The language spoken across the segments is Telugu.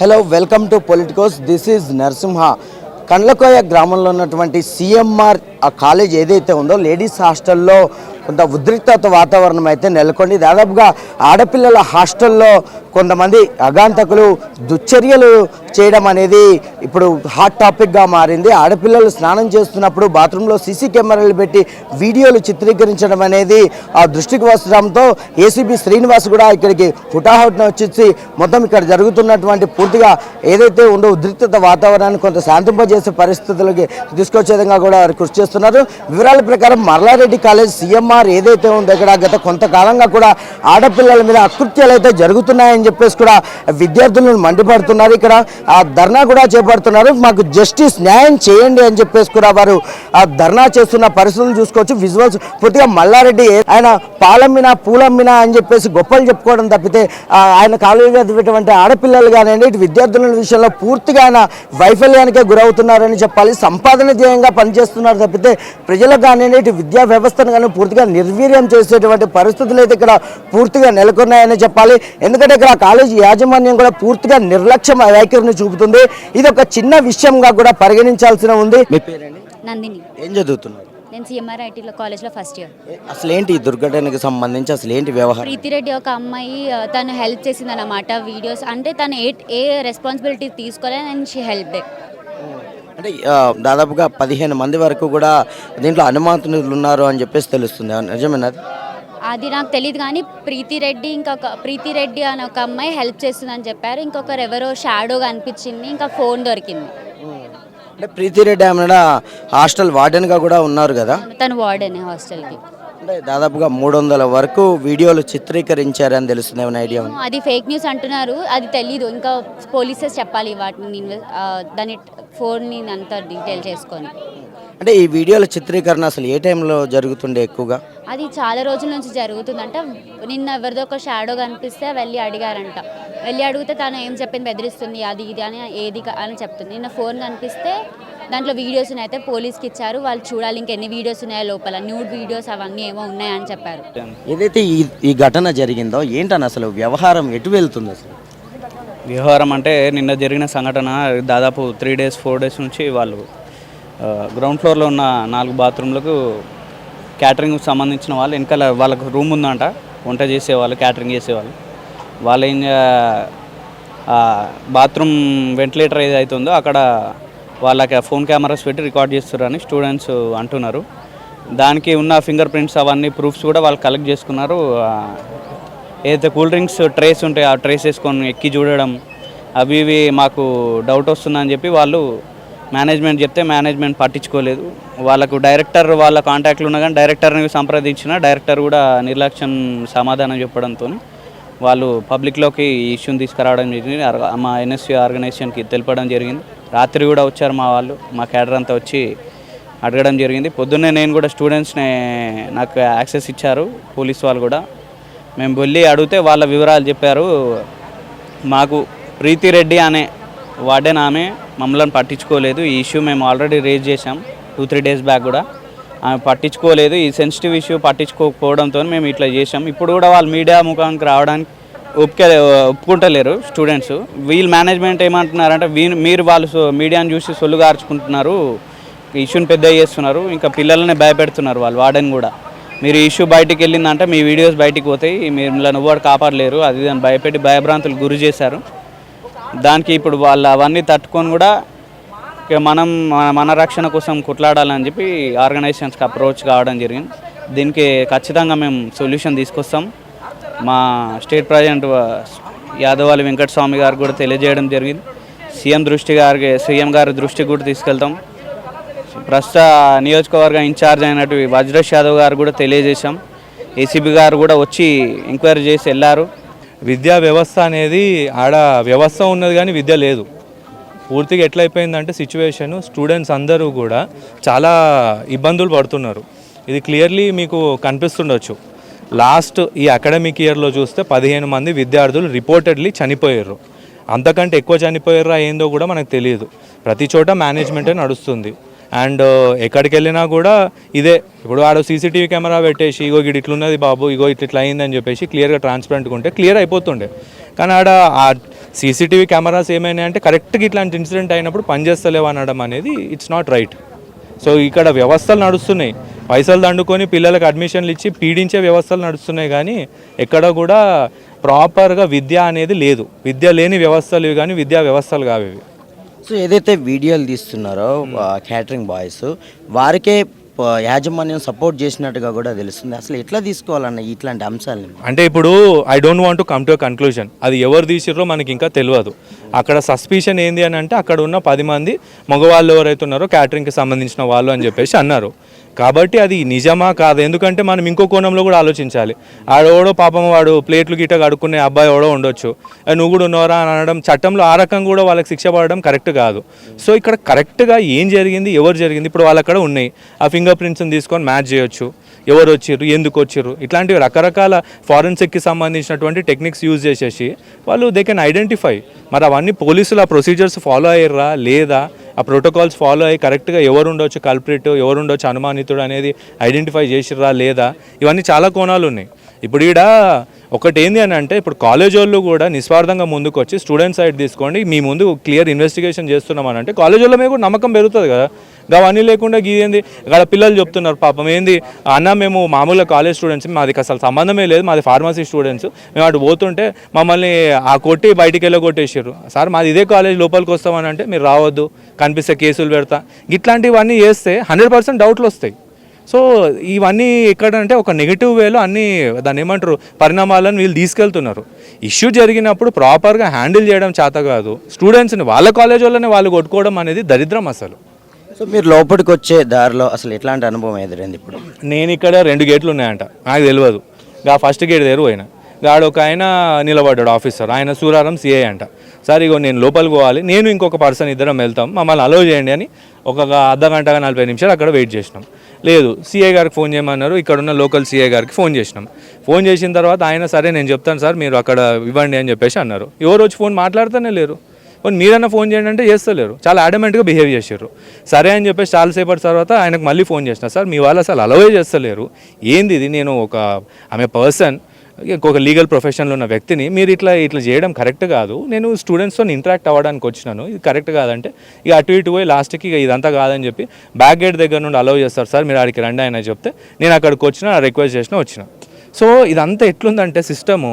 Hello welcome to politicos this is Narasimha Kandlakoya గ్రామంలో ఉన్నటువంటి సిఎంఆర్ ఆ కాలేజ్ ఏదైతే ఉందో లేడీస్ హాస్టల్లో కొంత ఉద్రిక్తత వాతావరణం అయితే నెలకొంది. దాదాపుగా ఆడపిల్లల హాస్టల్లో కొంతమంది అగాంతకులు దుశ్చర్యలు చేయడం అనేది ఇప్పుడు హాట్ టాపిక్గా మారింది. ఆడపిల్లలు స్నానం చేస్తున్నప్పుడు బాత్రూంలో సీసీ కెమెరాలు పెట్టి వీడియోలు చిత్రీకరించడం అనేది ఆ దృష్టికి వస్తడంతో ఏసీబీ శ్రీనివాస్ కూడా ఇక్కడికి హుటాహుటిన వచ్చేసి మొత్తం ఇక్కడ జరుగుతున్నటువంటి పూర్తిగా ఏదైతే ఉందో ఉద్రిక్తత వాతావరణాన్ని కొంత శాంతింపజేసే పరిస్థితులకి తీసుకొచ్చే విధంగా కూడా వారు కృషి చేస్తున్నారు. వివరాల ప్రకారం మల్లారెడ్డి కాలేజ్ సీఎంఆర్ ఏదైతే ఉందో ఇక్కడ గత కొంతకాలంగా కూడా ఆడపిల్లల మీద అకృత్యాలు అయితే జరుగుతున్నాయని చెప్పేసి కూడా విద్యార్థులను మండిపడుతున్నారు. ఇక్కడ ఆ ధర్నా కూడా చేపడుతున్నారు. మాకు జస్టిస్ న్యాయం చేయండి అని చెప్పేసి కూడా వారు ఆ ధర్నా చేస్తున్న పరిస్థితులు చూసుకోవచ్చు. విజువల్స్ పూర్తిగా మల్లారెడ్డి ఆయన పాలమ్మిన పూలమ్మిన అని చెప్పేసి గొప్పలు చెప్పుకోవడం తప్పితే ఆయన కాలేజీలో చదివేటువంటి ఆడపిల్లలు కానివ్వండి ఇటు విద్యార్థుల విషయంలో పూర్తిగా ఆయన వైఫల్యానికే గురవుతున్నారని చెప్పాలి. సంపాదన ధ్యేయంగా పనిచేస్తున్నారు తప్పితే ప్రజలకు కానివ్వండి ఇటు విద్యా వ్యవస్థను కానీ పూర్తిగా నిర్వీర్యం చేసేటువంటి పరిస్థితులు అయితే ఇక్కడ పూర్తిగా నెలకొన్నాయని చెప్పాలి. ఎందుకంటే ఇక్కడ కాలేజీ యాజమాన్యం కూడా పూర్తిగా నిర్లక్ష్యం వైఖరిని చూపుతుంది. ఇది ఒక చిన్న విషయంగా కూడా పరిగణించాల్సిన ఉంది. మీ నందిని. ఏం చదువుతున్నారు? నేను సిఎంఆర్ ఐటీలో కాలేజ్లో ఫస్ట్ ఇయర్. అసలు ఏంటి ఈ దుర్ఘటనకు సంబంధించి అసలు ఏంటి వ్యవహారం? ప్రీతిరెడ్డి ఒక అమ్మాయి తను హెల్ప్ చేసింది అనమాట వీడియోస్. అంటే తను ఏ ఏ రెస్పాన్సిబిలిటీ తీసుకోలేదు అండ్ షీ హెల్ప్ అంటే దాదాపుగా పదిహేను మంది వరకు కూడా దీంట్లో అనుమానితులు ఉన్నారు అని చెప్పేసి తెలుస్తుంది. నిజమేనా అది? నాకు తెలియదు కానీ ప్రీతిరెడ్డి ఇంకొక ప్రీతిరెడ్డి అని ఒక అమ్మాయి హెల్ప్ చేస్తుందని చెప్పారు. ఇంకొకరు ఎవరో షాడో కనిపించింది ఇంకా ఫోన్ దొరికింది. అంటే ప్రీతిరెడ్డి ఆమె హాస్టల్ వార్డెన్గా కూడా ఉన్నారు కదా? తను వార్డెన్ హాస్టల్కి. అంటే దాదాపుగా మూడు వందల వరకు వీడియోలు చిత్రీకరించారని తెలుస్తుంది. ఏమైనా ఐడియా అది ఫేక్ న్యూస్ అంటున్నారు. అది తెలీదు. ఇంకా పోలీసెస్ చెప్పాలి వాటిని దాని ఫోన్ని అంతా డీటెయిల్ చేసుకొని. అంటే ఈ వీడియోల చిత్రీకరణ అసలు ఏ టైంలో జరుగుతుండే ఎక్కువగా? అది చాలా రోజుల నుంచి జరుగుతుందంట. నిన్న ఎవరిదో ఒక షాడో కనిపిస్తే వెళ్ళి అడిగారంట. వెళ్ళి అడిగితే తను ఏం చెప్పింది బెదిరిస్తుంది అది ఇది అని ఏది అని చెప్తుంది. నిన్న ఫోన్ కనిపిస్తే దాంట్లో వీడియోస్ అయితే పోలీస్కి ఇచ్చారు. వాళ్ళు చూడాలి ఇంకెన్ని వీడియోస్ ఉన్నాయో లోపల. న్యూడ్ వీడియోస్ అవన్నీ ఏమో ఉన్నాయని చెప్పారు. ఏదైతే ఈ ఈ ఘటన జరిగిందో ఏంటని అసలు వ్యవహారం ఎటు వెళ్తుంది అసలు? వ్యవహారం అంటే నిన్న జరిగిన సంఘటన దాదాపు త్రీ డేస్ ఫోర్ డేస్ నుంచి వాళ్ళు గ్రౌండ్ ఫ్లోర్లో ఉన్న నాలుగు బాత్రూమ్లకు క్యాటరింగ్కి సంబంధించిన వాళ్ళు వెనకాల వాళ్ళకు రూమ్ ఉందంట. వంట చేసేవాళ్ళు క్యాటరింగ్ చేసేవాళ్ళు. వాళ్ళు ఏం బాత్రూమ్ వెంటిలేటర్ ఏదైతే ఉందో అక్కడ వాళ్ళకి ఫోన్ కెమెరాస్ పెట్టి రికార్డ్ చేస్తున్నారని స్టూడెంట్స్ అంటున్నారు. దానికి ఉన్న ఫింగర్ ప్రింట్స్ అవన్నీ ప్రూఫ్స్ కూడా వాళ్ళు కలెక్ట్ చేసుకున్నారు. ఏదైతే కూల్ డ్రింక్స్ ట్రేస్ ఉంటాయి ఆ ట్రేస్ వేసుకొని ఎక్కి చూడడం అవి ఇవి మాకు డౌట్ వస్తుందని చెప్పి వాళ్ళు మేనేజ్మెంట్ చెప్తే మేనేజ్మెంట్ పట్టించుకోలేదు. వాళ్ళకు డైరెక్టర్ వాళ్ళ కాంటాక్ట్లు ఉన్నా కానీ డైరెక్టర్ని సంప్రదించిన డైరెక్టర్ కూడా నిర్లక్ష్యం సమాధానం చెప్పడంతో వాళ్ళు పబ్లిక్లోకి ఈ ఇష్యూని తీసుకురావడం జరిగింది. మా ఎన్ఎస్సీ ఆర్గనైజేషన్కి తెలపడం జరిగింది. రాత్రి కూడా వచ్చారు మా వాళ్ళు మా క్యాడర్ అంతా వచ్చి అడగడం జరిగింది. పొద్దున్నే నేను కూడా స్టూడెంట్స్ని నాకు యాక్సెస్ ఇచ్చారు పోలీస్ వాళ్ళు కూడా. మేము వెళ్ళి అడిగితే వాళ్ళ వివరాలు చెప్పారు. మాకు ప్రీతి రెడ్డి అనే వార్డెన్ ఆమె మమ్మల్ని పట్టించుకోలేదు. ఈ ఇష్యూ మేము ఆల్రెడీ రేజ్ చేసాం టూ త్రీ డేస్ బ్యాక్ కూడా. ఆమె పట్టించుకోలేదు. ఈ సెన్సిటివ్ ఇష్యూ పట్టించుకోకపోవడంతో మేము ఇట్లా చేసాం ఇప్పుడు కూడా వాళ్ళు మీడియా ముఖానికి రావడానికి ఒప్పుకే ఒప్పుకుంటలేరు స్టూడెంట్స్. వీళ్ళ మేనేజ్మెంట్ ఏమంటున్నారంటే వీ మీరు వాళ్ళు మీడియాని చూసి సొల్లు గార్చుకుంటున్నారు ఇష్యూని పెద్ద చేస్తున్నారు. ఇంకా పిల్లల్ని భయపెడుతున్నారు వాళ్ళు వార్డెన్ కూడా. మీరు ఇష్యూ బయటికి వెళ్ళిందంటే మీ వీడియోస్ బయటికి పోతాయి. మీరు మిమ్మల్ని ఎవ్వరు కాపాడలేరు. అది దాన్ని భయపెట్టి భయభ్రాంతులు గురి చేశారు. దానికి ఇప్పుడు వాళ్ళు అవన్నీ తట్టుకొని కూడా ఇక మనం మన- మన రక్షణ కోసం కొట్లాడాలని చెప్పి ఆర్గనైజేషన్స్కి అప్రోచ్ కావడం జరిగింది. దీనికి ఖచ్చితంగా మేము సొల్యూషన్ తీసుకొస్తాం. మా స్టేట్ ప్రెసిడెంట్ యాదవాలి వెంకటస్వామి గారు కూడా తెలియజేయడం జరిగింది. సీఎం దృష్టి గారికి సీఎం గారి దృష్టికి కూడా తీసుకెళ్తాం. ప్రస్తుత నియోజకవర్గ ఇన్ఛార్జ్ అయినట్టు వజ్రేష్ యాదవ్ గారు కూడా తెలియజేశాం. ఏసీబీ గారు కూడా వచ్చి ఎంక్వైరీ చేసి వెళ్ళారు. విద్యా వ్యవస్థ అనేది ఆడ వ్యవస్థ ఉన్నది కానీ విద్య లేదు. పూర్తిగా ఎట్లయిపోయిందంటే సిచ్యువేషన్ స్టూడెంట్స్ అందరూ కూడా చాలా ఇబ్బందులు పడుతున్నారు. ఇది క్లియర్లీ మీకు కనిపిస్తుండొచ్చు. లాస్ట్ ఈ అకాడమిక్ ఇయర్లో చూస్తే పదిహేను మంది విద్యార్థులు రిపోర్టెడ్లీ చనిపోయారు. అంతకంటే ఎక్కువ చనిపోయారా ఏందో కూడా మనకు తెలియదు. ప్రతి చోట మేనేజ్మెంటే నడుస్తుంది. అండ్ ఎక్కడికి వెళ్ళినా కూడా ఇదే ఇప్పుడు ఆడ సీసీటీవీ కెమెరా పెట్టేసి ఇగో గిడి ఇట్లున్నది బాబు ఇగో ఇట్లా ఇట్లా అయిందని చెప్పేసి క్లియర్గా ట్రాన్స్పరెంట్గా ఉంటే క్లియర్ అయిపోతుండే. కానీ ఆడ ఆ సీసీటీవీ కెమెరాస్ ఏమైనా అంటే కరెక్ట్గా ఇట్లాంటి ఇన్సిడెంట్ అయినప్పుడు పనిచేస్తలేవు అనడం అనేది ఇట్స్ నాట్ రైట్ సో ఇక్కడ వ్యవస్థలు నడుస్తున్నాయి. పైసలు దండుకొని పిల్లలకు అడ్మిషన్లు ఇచ్చి పీడించే వ్యవస్థలు నడుస్తున్నాయి కానీ ఎక్కడ కూడా ప్రాపర్గా విద్య అనేది లేదు. విద్య లేని వ్యవస్థలు ఇవి కానీ విద్యా వ్యవస్థలు కావు ఇవి. సో ఏదైతే వీడియోలు తీస్తున్నారో క్యాటరింగ్ బాయ్స్ వారికే యాజమాన్యం సపోర్ట్ చేసినట్టుగా కూడా తెలుస్తుంది. అసలు ఎట్లా తీసుకోవాలన్న ఇట్లాంటి అంశాలని? అంటే ఇప్పుడు I don't want to come to conclusion అది ఎవరు తీసిర్రో మనకి ఇంకా తెలియదు అక్కడ సస్పిషన్ ఏంది అని అంటే అక్కడ ఉన్న పది మంది మగవాళ్ళు ఎవరైతే ఉన్నారో క్యాటరింగ్కి సంబంధించిన వాళ్ళు అని చెప్పేసి అన్నారు. కాబట్టి అది నిజమా కాదు? ఎందుకంటే మనం ఇంకో కోణంలో కూడా ఆలోచించాలి. ఆడోడో పాపం వాడు ప్లేట్లు గిట్ట కడుక్కునే అబ్బాయి ఎవడో ఉండొచ్చు. నువ్వు కూడా ఉన్నవరా అని అనడం చట్టంలో ఆ రకం కూడా వాళ్ళకి శిక్ష పడడం కరెక్ట్ కాదు. సో ఇక్కడ కరెక్ట్గా ఏం జరిగింది ఎవరు జరిగింది ఇప్పుడు వాళ్ళు అక్కడ ఉన్నాయి. ఆ ఫింగర్ ప్రింట్స్ని తీసుకొని మ్యాచ్ చేయొచ్చు. ఎవరు వచ్చిర్రు ఎందుకు వచ్చిర్రు? ఇట్లాంటివి రకరకాల ఫారెన్సిక్కి సంబంధించినటువంటి టెక్నిక్స్ యూజ్ చేసేసి వాళ్ళు దే కెన్ ఐడెంటిఫై మరి అవన్నీ పోలీసులు ఆ ప్రొసీజర్స్ ఫాలో అయ్యారా లేదా? ఆ ప్రోటోకాల్స్ ఫాలో అయ్యి కరెక్ట్గా ఎవరు ఉండొచ్చు కల్ప్రిట్ ఎవరు ఉండొచ్చు అనుమానితుడు అనేది ఐడెంటిఫై చేసిర్రా లేదా? ఇవన్నీ చాలా కోణాలు ఉన్నాయి. ఇప్పుడు ఈడ ఒకటి ఏంది అని అంటే ఇప్పుడు కాలేజ్ వాళ్ళు కూడా నిస్వార్థంగా ముందుకు వచ్చి స్టూడెంట్ సైడ్ తీసుకోండి మీ ముందు క్లియర్ ఇన్వెస్టిగేషన్ చేస్తున్నాం అని అంటే కాలేజ్ వాళ్ళ మీద కూడా నమ్మకం పెరుగుతుంది కదా. అవన్నీ లేకుండా గీయింది ఇక్కడ పిల్లలు చెప్తున్నారు పాపం ఏంది? అన్న మేము మామూలుగా కాలేజ్ స్టూడెంట్స్ మాది అసలు సంబంధమే లేదు మాది ఫార్మసీ స్టూడెంట్స్ మేము అటు పోతుంటే మమ్మల్ని ఆ కొట్టి బయటికి వెళ్ళి కొట్టేసారు సార్ మాది ఇదే కాలేజ్ లోపలికి వస్తామని అంటే మీరు రావద్దు కనిపిస్తే కేసులు పెడతా. ఇట్లాంటివన్నీ చేస్తే హండ్రెడ్ పర్సెంట్ డౌట్లు వస్తాయి. సో ఇవన్నీ ఎక్కడంటే ఒక నెగిటివ్ వేలో అన్ని దాన్ని ఏమంటారు పరిణామాలను వీళ్ళు తీసుకెళ్తున్నారు. ఇష్యూ జరిగినప్పుడు ప్రాపర్గా హ్యాండిల్ చేయడం చేత కాదు స్టూడెంట్స్ని వాళ్ళ కాలేజ్ వాళ్ళని వాళ్ళు కొట్టుకోవడం అనేది దరిద్రం అసలు. సో మీరు లోపలికి వచ్చే దారిలో అసలు ఎట్లాంటి అనుభవం ఎదురైంది ఇప్పుడు? నేను ఇక్కడ రెండు గేట్లు ఉన్నాయంట నాకు తెలియదు గా ఫస్ట్ గేట్ దగ్గర పోయినా. గాడు ఒక ఆయన నిలబడ్డాడు ఆఫీసర్ ఆయన సూరారం సిఐ అంట. సార్ ఇగో నేను లోపలికి పోవాలి. నేను ఇంకొక పర్సన్ ఇద్దరం వెళ్తాం. మమ్మల్ని అలో చేయండి అని ఒక అర్ధ గంట నలభై నిమిషాలు అక్కడ వెయిట్ చేసినాం. లేదు సిఐ గారికి ఫోన్ చేయమన్నారు. ఇక్కడ ఉన్న లోకల్ సిఐ గారికి ఫోన్ చేసినాం. ఫోన్ చేసిన తర్వాత ఆయన సరే నేను చెప్తాను సార్ మీరు అక్కడ ఇవ్వండి అని చెప్పేసి అన్నారు. ఎవరు వచ్చి ఫోన్ మాట్లాడుతూనే లేరు. పోనీ మీరన్నా ఫోన్ చేయండి అంటే చేస్తలేరు. చాలా అడమెంట్గా బిహేవ్ చేశారు సరే అని చెప్పేసి చాలాసేపటి తర్వాత ఆయనకు మళ్ళీ ఫోన్ చేసిన. సార్ మీ వాళ్ళు అసలు అలవే చేస్తలేరు? ఏంది ఇది? నేను ఒక ఆమె పర్సన్ ఒక లీగల్ ప్రొఫెషన్లో ఉన్న వ్యక్తిని మీరు ఇట్లా ఇట్లా చేయడం కరెక్ట్ కాదు. నేను స్టూడెంట్స్తో ఇంటరాక్ట్ అవ్వడానికి వచ్చినాను. ఇది కరెక్ట్ కాదంటే ఇక అటు ఇటు పోయి లాస్ట్కి ఇక ఇదంతా కాదని చెప్పి బ్యాక్ గేట్ దగ్గర నుండి అలౌ చేస్తారు. సార్ మీరు ఆడికి రండి అని చెప్తే నేను అక్కడికి వచ్చిన రిక్వెస్ట్ చేసిన వచ్చిన. సో ఇదంతా ఎట్లుందంటే సిస్టము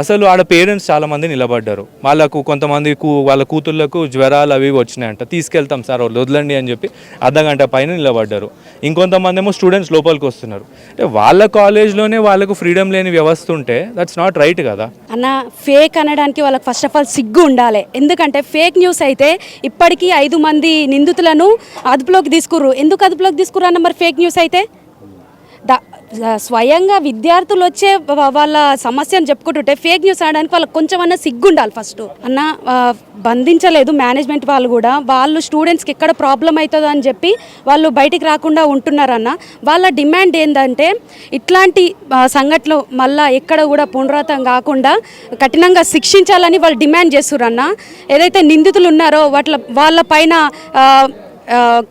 అసలు ఆడ పేరెంట్స్ చాలామంది నిలబడ్డారు. వాళ్ళకు కొంతమంది కూ వాళ్ళ కూతుళ్ళకు జ్వరాలు అవి వచ్చినాయంట. తీసుకెళ్తాం సార్ వాళ్ళు వదలండి అని చెప్పి అర్ధగంట పైన నిలబడ్డారు. ఇంకొంతమంది ఏమో స్టూడెంట్స్ లోపలికి వస్తున్నారు. అంటే వాళ్ళ కాలేజ్లోనే వాళ్ళకు ఫ్రీడమ్ లేని వ్యవస్థ ఉంటే దట్స్ నాట్ రైట్ కదా. అన్న ఫేక్ అనడానికి వాళ్ళకి ఫస్ట్ ఆఫ్ ఆల్ సిగ్గు ఉండాలి. ఎందుకంటే ఫేక్ న్యూస్ అయితే ఇప్పటికీ ఐదు మంది నిందితులను అదుపులోకి తీసుకుర్రు. ఎందుకు అదుపులోకి తీసుకురా అన్న మరి ఫేక్ న్యూస్ అయితే? స్వయంగా విద్యార్థులు వచ్చే వాళ్ళ సమస్యను చెప్పుకుంటుంటే ఫేక్ న్యూస్ ఆడడానికి వాళ్ళకి కొంచెం అన్న సిగ్గుండాలి ఫస్ట్ అన్న బంధించలేదు మేనేజ్మెంట్ వాళ్ళు కూడా. వాళ్ళు స్టూడెంట్స్కి ఎక్కడ ప్రాబ్లం అవుతుందో అని చెప్పి వాళ్ళు బయటికి రాకుండా ఉంటున్నారన్న వాళ్ళ డిమాండ్ ఏంటంటే ఇట్లాంటి సంఘటనలు మళ్ళా ఎక్కడ కూడా పునరావృతం కాకుండా కఠినంగా శిక్షించాలని వాళ్ళు డిమాండ్ చేస్తురన్న ఏదైతే నిందితులు ఉన్నారో వాటి వాళ్ళ పైన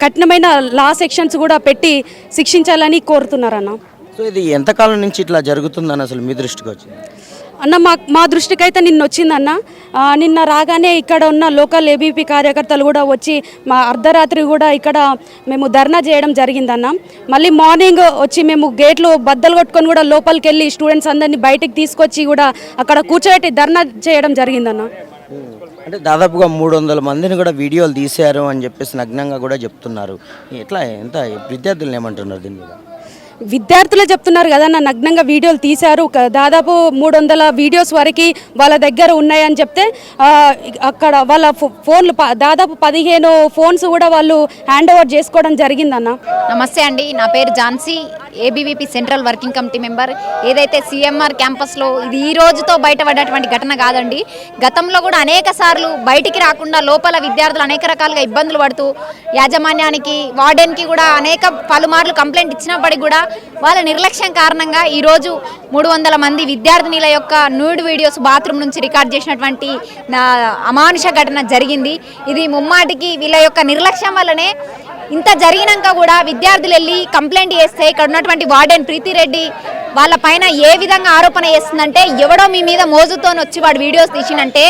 కఠినమైన లా సెక్షన్స్ కూడా పెట్టి శిక్షించాలని కోరుతున్నారన్న. సో ఇది ఎంతకాలం నుంచి ఇట్లా జరుగుతుందని అసలు మీ దృష్టికి వచ్చింది? అన్న మా మా దృష్టికి అయితే నిన్న వచ్చిందన్న. నిన్న రాగానే ఇక్కడ ఉన్న లోకల్ ఏబీపీ కార్యకర్తలు కూడా వచ్చి మా అర్ధరాత్రి కూడా ఇక్కడ మేము ధర్నా చేయడం జరిగిందన్న. మళ్ళీ మార్నింగ్ వచ్చి మేము గేట్లు బద్దలు కొట్టుకొని కూడా లోపలికి వెళ్ళి స్టూడెంట్స్ అందరినీ బయటికి తీసుకొచ్చి కూడా అక్కడ కూర్చోబెట్టి ధర్నా చేయడం జరిగిందన్న. అంటే దాదాపుగా మూడు వందల మందిని కూడా వీడియోలు తీశారు అని చెప్పేసి నగ్నంగా కూడా చెప్తున్నారు. ఎట్లా ఎంత విద్యార్థులను ఏమంటున్నారు దీని మీద? విద్యార్థులే చెప్తున్నారు కదా నా నగ్నంగా వీడియోలు తీశారు. దాదాపు మూడు వందల వీడియోస్ వరకు వాళ్ళ దగ్గర ఉన్నాయని చెప్తే అక్కడ వాళ్ళ ఫోన్లు ప- దాదాపు పదిహేను ఫోన్స్ కూడా వాళ్ళు హ్యాండ్ ఓవర్ చేసుకోవడం జరిగిందన్న. నమస్తే అండి. నా పేరు Jhansi ABVP central working committee member ఏదైతే సీఎంఆర్ క్యాంపస్లో ఇది ఈ రోజుతో బయటపడేటువంటి ఘటన కాదండి. గతంలో కూడా అనేక సార్లు బయటికి రాకుండా లోపల విద్యార్థులు అనేక రకాలుగా ఇబ్బందులు పడుతూ యాజమాన్యానికి వార్డెన్కి కూడా అనేక పలుమార్లు కంప్లైంట్ ఇచ్చినప్పటికీ కూడా వాళ్ళ నిర్లక్ష్యం కారణంగా ఈరోజు మూడు వందల మంది విద్యార్థినిల యొక్క న్యూడ్ వీడియోస్ బాత్రూమ్ నుంచి రికార్డ్ చేసినటువంటి నా అమానుష ఘటన జరిగింది. ఇది ముమ్మాటికి వీళ్ళ యొక్క నిర్లక్ష్యం వల్లనే ఇంత జరిగినాక కూడా విద్యార్థులు వెళ్ళి కంప్లైంట్ చేస్తే ఇక్కడ ఉన్నటువంటి వార్డెన్ ప్రీతిరెడ్డి వాళ్ళ పైన ఏ విధంగా ఆరోపణ చేస్తుందంటే ఎవడో మీ మీద మోజుతో వచ్చి వాడు వీడియోస్ తీసినంటే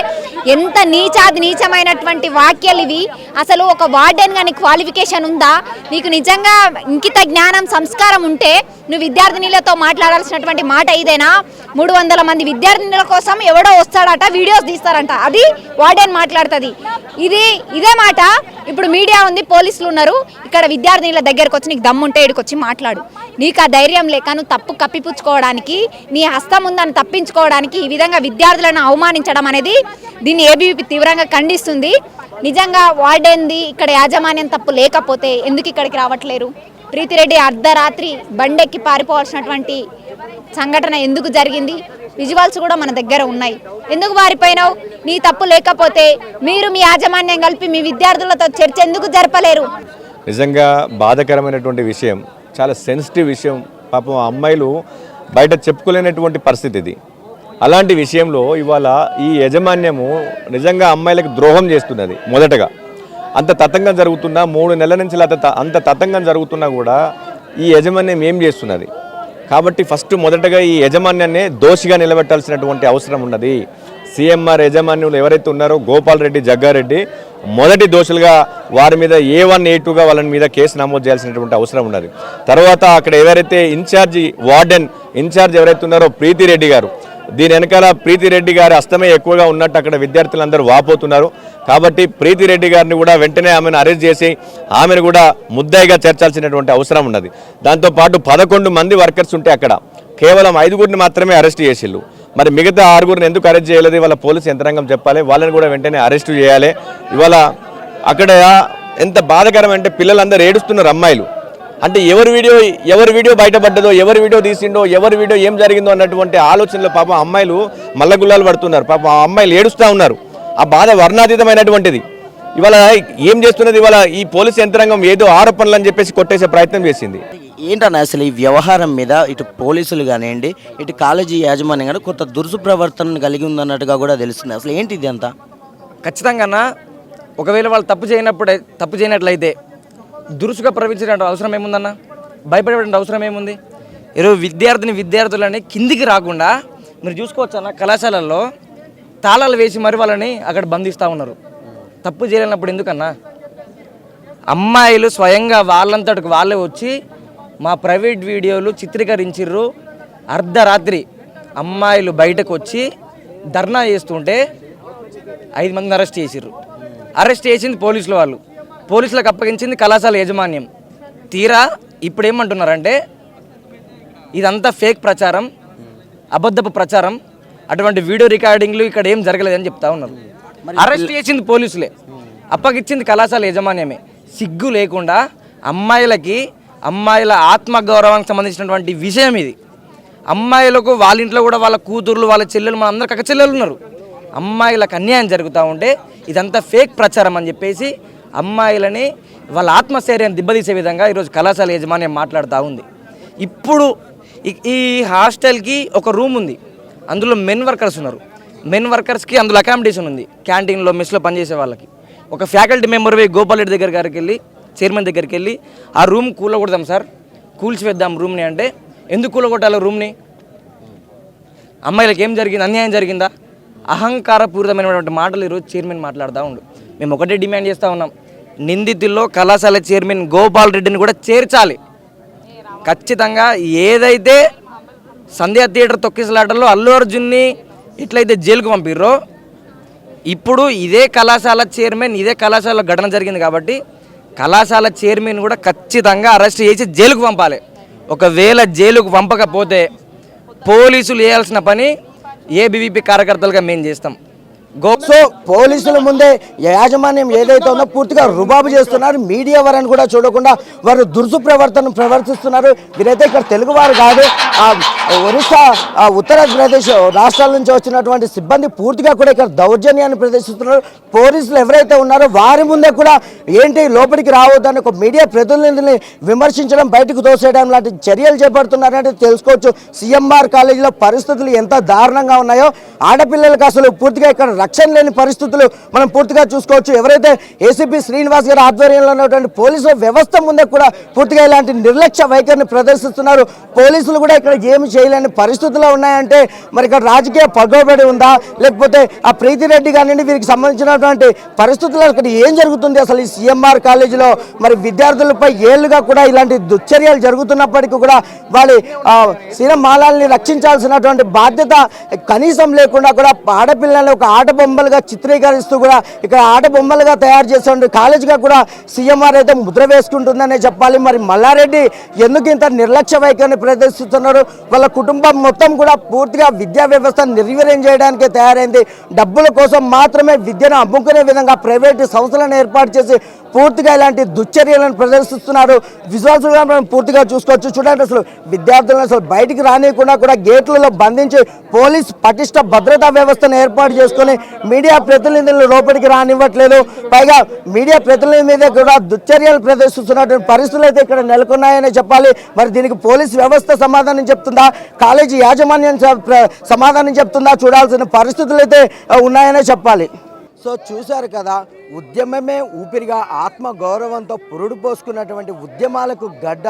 ఎంత నీచాది నీచమైనటువంటి వాక్యాలు ఇవి. అసలు ఒక వార్డెన్ కానీ క్వాలిఫికేషన్ ఉందా? నీకు నిజంగా ఇంకిత జ్ఞానం సంస్కారం ఉంటే నువ్వు విద్యార్థినిలతో మాట్లాడాల్సినటువంటి మాట ఇదేనా? మూడు వందల మంది విద్యార్థినుల కోసం ఎవడో వస్తాడట వీడియోస్ తీస్తారంట. అది వార్డెన్ మాట్లాడుతుంది. ఇది ఇదే మాట. ఇప్పుడు మీడియా ఉంది పోలీసులు ఉన్నారు. ఇక్కడ విద్యార్థినుల దగ్గరకు వచ్చి నీకు దమ్ముంటే ఇక్కడికి వచ్చి మాట్లాడు. నీకు ఆ ధైర్యం లేక నువ్వు తప్పు కప్పిపుచ్చుకోవడానికి నీ హస్తం ఉందని తప్పించుకోవడానికి ఈ విధంగా విద్యార్థులను అవమానించడం అనేది దీన్ని ఏబీవీపీ తీవ్రంగా ఖండిస్తుంది. నిజంగా వార్డెన్ది ఇక్కడ యాజమాన్యం తప్పు లేకపోతే ఎందుకు ఇక్కడికి రావట్లేరు? ప్రీతిరెడ్డి అర్ధరాత్రి బండెక్కి పారిపోవాల్సినటువంటి సంఘటన ఎందుకు జరిగింది? విజువల్స్ కూడా మన దగ్గర ఉన్నాయి. ఎందుకు వారిపోయినావు నీ తప్పు లేకపోతే మీరు మీ యాజమాన్యం కలిపి మీ విద్యార్థులతో చర్చ ఎందుకు జరపలేరు? నిజంగా బాధాకరమైనటువంటి విషయం చాలా సెన్సిటివ్ విషయం. పాపం అమ్మాయిలు బయట చెప్పుకోలేనటువంటి పరిస్థితి ఇది. అలాంటి విషయంలో ఇవాళ ఈ యజమాన్యము నిజంగా అమ్మాయిలకు ద్రోహం చేస్తున్నది మొదటగా. అంత తతంగం జరుగుతున్నా మూడు నెలల నుంచి అంత త- అంత తతంగం జరుగుతున్నా కూడా ఈ యజమాన్యం ఏం చేస్తున్నది? కాబట్టి ఫస్ట్ మొదటగా ఈ యాజమాన్యాన్ని దోషిగా నిలబెట్టాల్సినటువంటి అవసరం ఉన్నది. సీఎంఆర్ యజమాన్యులు ఎవరైతే ఉన్నారో గోపాల్ రెడ్డి జగ్గారెడ్డి మొదటి దోషులుగా వారి మీద ఏ వన్ ఏ టూగా వాళ్ళ మీద కేసు నమోదు చేయాల్సినటువంటి అవసరం ఉన్నది. తర్వాత అక్కడ ఎవరైతే ఇన్ఛార్జి వార్డెన్ ఇన్ఛార్జ్ ఎవరైతే ఉన్నారో ప్రీతిరెడ్డి గారు దీని వెనకాల ప్రీతిరెడ్డి గారి అస్తమే ఎక్కువగా ఉన్నట్టు అక్కడ విద్యార్థులందరూ వాపోతున్నారు. కాబట్టి ప్రీతిరెడ్డి గారిని కూడా వెంటనే ఆమెను అరెస్ట్ చేసి ఆమెను కూడా ముద్దాయిగా చేర్చాల్సినటువంటి అవసరం ఉన్నది. దాంతోపాటు పదకొండు మంది వర్కర్స్ ఉంటే అక్కడ కేవలం ఐదుగురిని మాత్రమే అరెస్ట్ చేసిళ్ళు. మరి మిగతా ఆరుగురిని ఎందుకు అరెస్ట్ చేయలేదు? వాళ్ళ పోలీసు యంత్రాంగం చెప్పాలి. వాళ్ళని కూడా వెంటనే అరెస్ట్ చేయాలి. ఇవాళ అక్కడ ఎంత బాధకరం అంటే పిల్లలందరూ ఏడుస్తున్నారు అమ్మాయిలు. అంటే ఎవరి వీడియో ఎవరి వీడియో బయటపడ్డదో ఎవరి వీడియో తీసిండో ఎవరి వీడియో ఏం జరిగిందో అన్నటువంటి ఆలోచనలో పాపం అమ్మాయిలు మల్లగుల్లాలు పడుతున్నారు. పాపం ఆ అమ్మాయిలు ఏడుస్తూ ఉన్నారు. ఆ బాధ వర్ణాతీతమైనటువంటిది. ఇవాళ ఏం చేస్తున్నది? ఇవాళ ఈ పోలీస్ యంత్రాంగం ఏదో ఆరోపణలు అని చెప్పేసి కొట్టేసే ప్రయత్నం చేసింది. ఏంటన్న అసలు ఈ వ్యవహారం మీద ఇటు పోలీసులు కానివ్వండి ఇటు కాలేజీ యాజమాన్యం కానీ కొంత దురుసు ప్రవర్తన కలిగి ఉందన్నట్టుగా కూడా తెలుస్తుంది. అసలు ఏంటి ఇది అంతా? ఖచ్చితంగా అన్న ఒకవేళ వాళ్ళు తప్పు చేయనప్పుడే తప్పు చేయనట్లయితే దురుసుగా ప్రవహించిన అవసరం ఏముందన్న? భయపడే అవసరం ఏముంది? ఈరోజు విద్యార్థిని విద్యార్థులని కిందికి రాకుండా మీరు చూసుకోవచ్చు అన్న కళాశాలల్లో తాళాలు వేసి మరి వాళ్ళని అక్కడ బంధిస్తూ ఉన్నారు. తప్పు చేయలేనప్పుడు ఎందుకన్నా? అమ్మాయిలు స్వయంగా వాళ్ళంతటికి వాళ్ళే వచ్చి మా ప్రైవేట్ వీడియోలు చిత్రీకరించిర్రు. అర్ధరాత్రి అమ్మాయిలు బయటకు వచ్చి ధర్నా చేస్తుంటే ఐదు మందిని అరెస్ట్ చేసిర్రు. అరెస్ట్ చేసింది పోలీసులు వాళ్ళు. పోలీసులకు అప్పగించింది కళాశాల యాజమాన్యం. తీరా ఇప్పుడు ఏమంటున్నారంటే ఇదంతా ఫేక్ ప్రచారం అబద్ధపు ప్రచారం అటువంటి వీడియో రికార్డింగ్లు ఇక్కడ ఏం జరగలేదని చెప్తా ఉన్నారు. అరెస్ట్ చేసింది పోలీసులే. అప్పగిచ్చింది కళాశాల యజమాన్యమే. సిగ్గు లేకుండా అమ్మాయిలకి అమ్మాయిల ఆత్మగౌరవానికి సంబంధించినటువంటి విషయం ఇది. అమ్మాయిలకు వాళ్ళ ఇంట్లో కూడా వాళ్ళ కూతుర్లు వాళ్ళ చెల్లెలు మన అందరు అక్క చెల్లెలు ఉన్నారు. అమ్మాయిలకు అన్యాయం జరుగుతూ ఉంటే ఇదంతా ఫేక్ ప్రచారం అని చెప్పేసి అమ్మాయిలని వాళ్ళ ఆత్మశైర్యాన్ని దిబ్బతీసే విధంగా ఈరోజు కళాశాల యజమాన్యం మాట్లాడుతూ ఉంది. ఇప్పుడు ఈ హాస్టల్కి ఒక రూమ్ ఉంది. అందులో మెన్ వర్కర్స్ ఉన్నారు. మెన్ వర్కర్స్కి అందులో అకామిడేషన్ ఉంది. క్యాంటీన్లో మెస్లో పనిచేసే వాళ్ళకి. ఒక ఫ్యాకల్టీ మెంబర్ పోయి గోపాల్ రెడ్డి దగ్గర గారికి వెళ్ళి చైర్మన్ దగ్గరికి వెళ్ళి ఆ రూమ్ కూలగొడదాం సార్. కూల్చివేద్దాం రూమ్ని అంటే ఎందుకు కూలగొట్టాలి రూమ్ని అమ్మాయిలకు ఏం జరిగింది? అన్యాయం జరిగిందా? అహంకారపూరితమైనటువంటి మాటలు ఈరోజు చైర్మన్ మాట్లాడుతూ ఉండు. మేము ఒకటే డిమాండ్ చేస్తూ ఉన్నాం. నిందితుల్లో కళాశాల చైర్మన్ గోపాల్ రెడ్డిని కూడా చేర్చాలి. ఖచ్చితంగా ఏదైతే సంధ్యా థియేటర్ తొక్కిసలాటలో అల్లు అర్జున్ని ఎట్లయితే జైలుకు పంపిర్రో. ఇప్పుడు ఇదే కళాశాల చైర్మన్ ఇదే కళాశాల ఘటన జరిగింది కాబట్టి కళాశాల చైర్మన్ కూడా ఖచ్చితంగా అరెస్ట్ చేసి జైలుకు పంపాలి. ఒకవేళ జైలుకు పంపకపోతే పోలీసులు చేయాల్సిన పని ఏబీవీపీ కార్యకర్తలుగా మేము చేస్తాం. గో సో పోలీసుల ముందే యాజమాన్యం ఏదైతే ఉందో పూర్తిగా రుబాబు చేస్తున్నారు. మీడియా వారిని కూడా చూడకుండా వారు దురుసు ప్రవర్తన ప్రవర్తిస్తున్నారు. వీరైతే ఇక్కడ తెలుగువారు కాదు. ఆ ఒరిస్సా ఆ, ఉత్తరప్రదేశ్ రాష్ట్రాల నుంచి వచ్చినటువంటి సిబ్బంది పూర్తిగా కూడా ఇక్కడ దౌర్జన్యాన్ని ప్రదర్శిస్తున్నారు. పోలీసులు ఎవరైతే ఉన్నారో వారి ముందే కూడా ఏంటి లోపలికి రావద్దని ఒక మీడియా ప్రతినిధిని విమర్శించడం బయటకు తోసేయడం లాంటి చర్యలు చేపడుతున్నారంటే తెలుసుకోవచ్చు. సిఎంఆర్ కాలేజీలో పరిస్థితులు ఎంత దారుణంగా ఉన్నాయో ఆడపిల్లలకు అసలు పూర్తిగా ఇక్కడ రక్షణ లేని పరిస్థితులు మనం పూర్తిగా చూసుకోవచ్చు. ఎవరైతే ఏసీపీ శ్రీనివాస్ గారి ఆధ్వర్యంలో ఉన్నటువంటి పోలీసు వ్యవస్థ ముందే కూడా పూర్తిగా ఇలాంటి నిర్లక్ష్య వైఖరిని ప్రదర్శిస్తున్నారు. పోలీసులు కూడా ఇక్కడ ఏమి చేయలేని పరిస్థితుల్లో ఉన్నాయంటే మరి ఇక్కడ రాజకీయ పగోబడి ఉందా? లేకపోతే ఆ ప్రీతి రెడ్డి కానివ్వండి వీరికి సంబంధించినటువంటి పరిస్థితుల్లో ఇక్కడ ఏం జరుగుతుంది? అసలు ఈ సీఎంఆర్ కాలేజీలో మరి విద్యార్థులపై ఏళ్ళుగా కూడా ఇలాంటి దుశ్చర్యలు జరుగుతున్నప్పటికీ కూడా వాళ్ళ మాలాల్ని రక్షించాల్సినటువంటి బాధ్యత కనీసం లేకుండా కూడా ఆడపిల్లల్ని ఒక ఆట బొమ్మలుగా చిత్రీకరిస్తూ కూడా ఇక్కడ ఆట బొమ్మలుగా తయారు చేసే కాలేజీగా కూడా సీఎంఆర్ అయితే ముద్ర వేసుకుంటుందనే చెప్పాలి. మరి మల్లారెడ్డి ఎందుకు ఇంత నిర్లక్ష్య వైఖరిని ప్రదర్శిస్తున్నారు వాళ్ళ కుటుంబం మొత్తం కూడా పూర్తిగా విద్యా వ్యవస్థ నిర్వీర్యం చేయడానికే తయారైంది. డబ్బుల కోసం మాత్రమే విద్యను అమ్ముకునే విధంగా ప్రైవేటు సంస్థలను ఏర్పాటు చేసి పూర్తిగా ఇలాంటి దుశ్చర్యలను ప్రదర్శిస్తున్నారు విజువల్స్ కూడా మనం పూర్తిగా చూసుకోవచ్చు. చూడండి అసలు విద్యార్థులను అసలు బయటికి రానియకుండా కూడా గేట్లలో బంధించి పోలీస్ పటిష్ట భద్రతా వ్యవస్థను ఏర్పాటు చేసుకొని మీడియా ప్రతినిధులను లోపలికి రానివ్వట్లేదు. పైగా మీడియా ప్రతినిధుల మీద కూడా దుశ్చర్యలు ప్రదర్శిస్తున్నటువంటి పరిస్థితులు అయితే ఇక్కడ నెలకొన్నాయని చెప్పాలి. మరి దీనికి పోలీస్ వ్యవస్థ సమాధానం చెప్తుందా? కాలేజీ యాజమాన్యం సమాధానం చెప్తుందా? చూడాల్సిన పరిస్థితులు అయితే ఉన్నాయనే చెప్పాలి. సో చూశారు కదా ఉద్యమమే ఊపిరిగా ఆత్మ గౌరవంతో పురుడు పోసుకున్నటువంటి ఉద్యమాలకు గడ్డ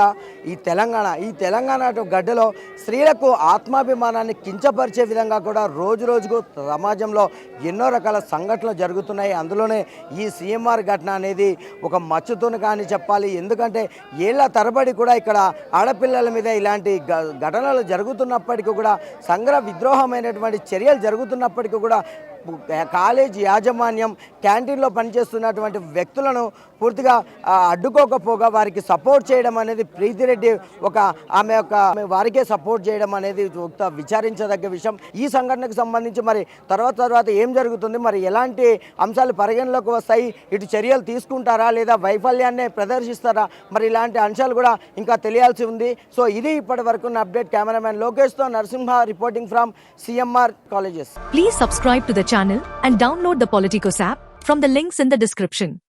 ఈ తెలంగాణ. ఈ తెలంగాణ గడ్డలో స్త్రీలకు ఆత్మాభిమానాన్ని కించపరిచే విధంగా కూడా రోజు రోజుకు సమాజంలో ఎన్నో రకాల సంఘటనలు జరుగుతున్నాయి. అందులోనే ఈ సిఎంఆర్ ఘటన అనేది ఒక మచ్చుతును కానీ చెప్పాలి. ఎందుకంటే ఏళ్ళ తరబడి కూడా ఇక్కడ ఆడపిల్లల మీద ఇలాంటి గ- ఘటనలు జరుగుతున్నప్పటికీ కూడా సంగ్రహ విద్రోహమైనటువంటి చర్యలు జరుగుతున్నప్పటికీ కూడా కాలేజ్ యాజమాన్యం క్యాంటీన్లో పనిచేస్తున్నటువంటి వ్యక్తులను పూర్తిగా అడ్డుకోకపోగా వారికి సపోర్ట్ చేయడం అనేది ప్రీతిరెడ్డి ఒక ఆమె యొక్క ఆమె వారికే సపోర్ట్ చేయడం అనేది ఒక విచారించదగ్గ విషయం. ఈ సంఘటనకు సంబంధించి మరి తర్వాత తర్వాత ఏం జరుగుతుంది? మరి ఎలాంటి అంశాలు పరిగణలోకి వస్తాయి? ఇటు చర్యలు తీసుకుంటారా? లేదా వైఫల్యాన్ని ప్రదర్శిస్తారా? మరి ఇలాంటి అంశాలు కూడా ఇంకా తెలియాల్సి ఉంది. సో ఇది ఇప్పటి వరకు ఉన్న update. Cameraman లోకేష్తో Narasimha reporting from CMR colleges. Please subscribe to the channel and download the Politicos app from the links in the description.